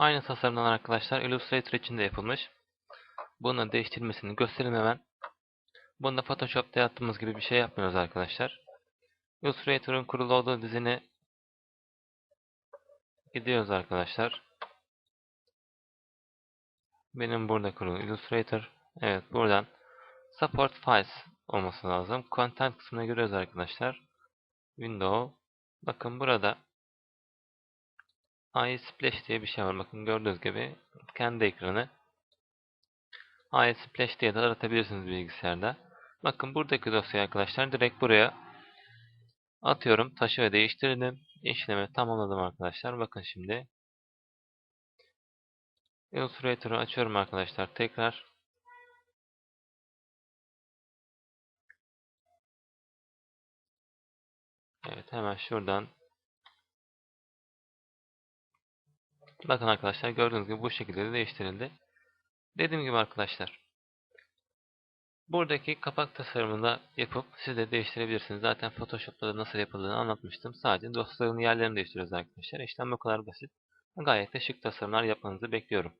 Aynı tasarımdan arkadaşlar Illustrator için de yapılmış. Bunu değiştirmesini gösterelim hemen. Bunda Photoshop'ta yaptığımız gibi bir şey yapmıyoruz arkadaşlar. Illustrator'ın kurulu olduğu dizini gidiyoruz arkadaşlar. Benim burada kurulu Illustrator. Evet buradan Support Files olması lazım. Content kısmına giriyoruz arkadaşlar. Window. Bakın burada AI diye bir şey var. Bakın gördüğünüz gibi kendi ekranı. AI diye de aratabilirsiniz bilgisayarda. Bakın buradaki dosyayı arkadaşlar direkt buraya atıyorum. Taşı ve değiştirdim. İşlemi tamamladım arkadaşlar. Bakın şimdi. Illustrator'ı açıyorum arkadaşlar. Tekrar. Evet hemen şuradan Bakın arkadaşlar gördüğünüz gibi bu şekilde de değiştirildi. Dediğim gibi arkadaşlar. Buradaki kapak tasarımını da yapıp siz de değiştirebilirsiniz. Zaten Photoshop'ta da nasıl yapıldığını anlatmıştım. Sadece dosyaların yerlerini değiştiriyoruz arkadaşlar. İşlem bu kadar basit. Gayet de şık tasarımlar yapmanızı bekliyorum.